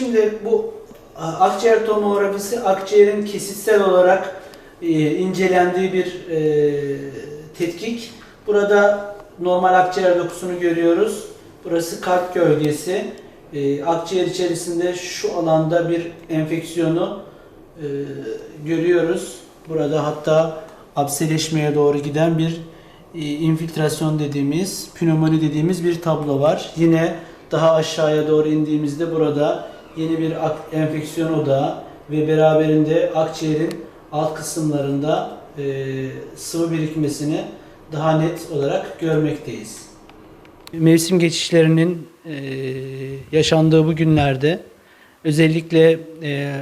Şimdi bu a, akciğer tomografisi akciğerin kesitsel olarak e, incelendiği bir e, tetkik. Burada normal akciğer dokusunu görüyoruz. Burası kalp gölgesi. E, akciğer içerisinde şu alanda bir enfeksiyonu e, görüyoruz. Burada hatta apseleşmeye doğru giden bir e, infiltrasyon dediğimiz, pnömoni dediğimiz bir tablo var. Yine daha aşağıya doğru indiğimizde burada yeni bir enfeksiyon odağı ve beraberinde akciğerin alt kısımlarında e, sıvı birikmesini daha net olarak görmekteyiz. Mevsim geçişlerinin e, yaşandığı bu günlerde özellikle e,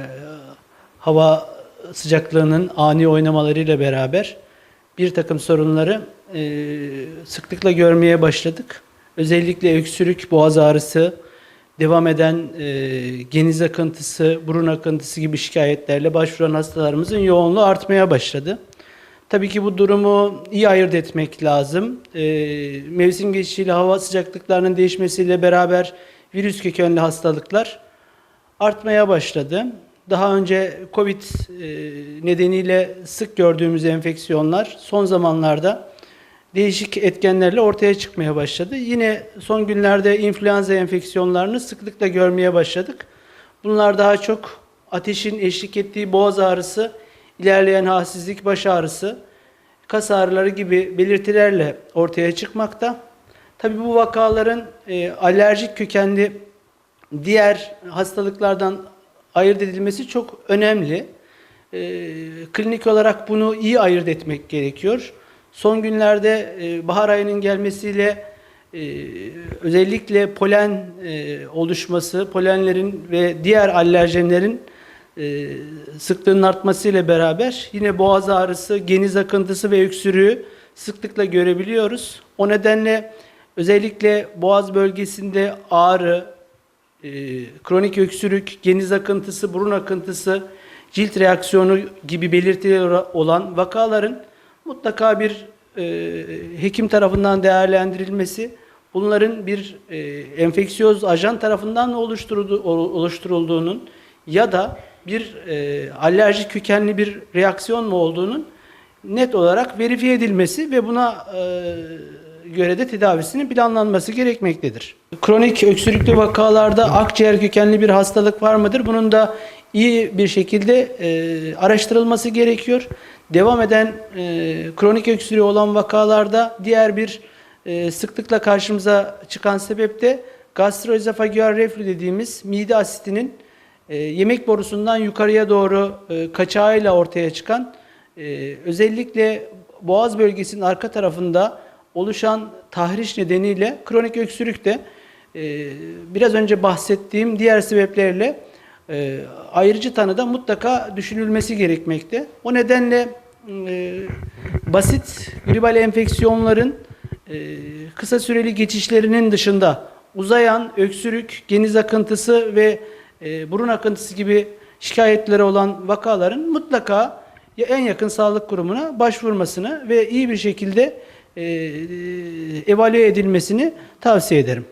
hava sıcaklığının ani oynamalarıyla beraber bir takım sorunları e, sıklıkla görmeye başladık. Özellikle öksürük, boğaz ağrısı, devam eden e, geniz akıntısı, burun akıntısı gibi şikayetlerle başvuran hastalarımızın yoğunluğu artmaya başladı. Tabii ki bu durumu iyi ayırt etmek lazım. E, mevsim geçişiyle hava sıcaklıklarının değişmesiyle beraber virüs kökenli hastalıklar artmaya başladı. Daha önce Covid e, nedeniyle sık gördüğümüz enfeksiyonlar son zamanlarda değişik etkenlerle ortaya çıkmaya başladı. Yine son günlerde influenza enfeksiyonlarını sıklıkla görmeye başladık. Bunlar daha çok ateşin eşlik ettiği boğaz ağrısı, ilerleyen halsizlik, baş ağrısı, kas ağrıları gibi belirtilerle ortaya çıkmakta. Tabii bu vakaların e, alerjik kökenli diğer hastalıklardan ayırt edilmesi çok önemli. E, klinik olarak bunu iyi ayırt etmek gerekiyor. Son günlerde e, bahar ayının gelmesiyle e, özellikle polen e, oluşması, polenlerin ve diğer alerjenlerin e, sıklığının artmasıyla beraber yine boğaz ağrısı, geniz akıntısı ve öksürüğü sıklıkla görebiliyoruz. O nedenle özellikle boğaz bölgesinde ağrı, kronik öksürük, geniz akıntısı, burun akıntısı, cilt reaksiyonu gibi belirtileri olan vakaların mutlaka bir e, hekim tarafından değerlendirilmesi, bunların bir e, enfeksiyoz ajan tarafından oluşturulduğunun ya da bir e, alerjik kökenli bir reaksiyon mu olduğunun net olarak verifiye edilmesi ve buna e, göre de tedavisinin planlanması gerekmektedir. Kronik öksürüklü vakalarda akciğer kökenli bir hastalık var mıdır? Bunun da iyi bir şekilde e, araştırılması gerekiyor. Devam eden e, kronik öksürüğü olan vakalarda diğer bir e, sıklıkla karşımıza çıkan sebep de gastroezofagüal reflü dediğimiz mide asitinin e, yemek borusundan yukarıya doğru e, kaçağıyla ortaya çıkan e, özellikle boğaz bölgesinin arka tarafında oluşan tahriş nedeniyle kronik öksürük de e, biraz önce bahsettiğim diğer sebeplerle e, ayrıcı tanıda mutlaka düşünülmesi gerekmekte. O nedenle e, basit gribal enfeksiyonların e, kısa süreli geçişlerinin dışında uzayan öksürük, geniz akıntısı ve e, burun akıntısı gibi şikayetleri olan vakaların mutlaka en yakın sağlık kurumuna başvurmasını ve iyi bir şekilde e, e, evalüe edilmesini tavsiye ederim.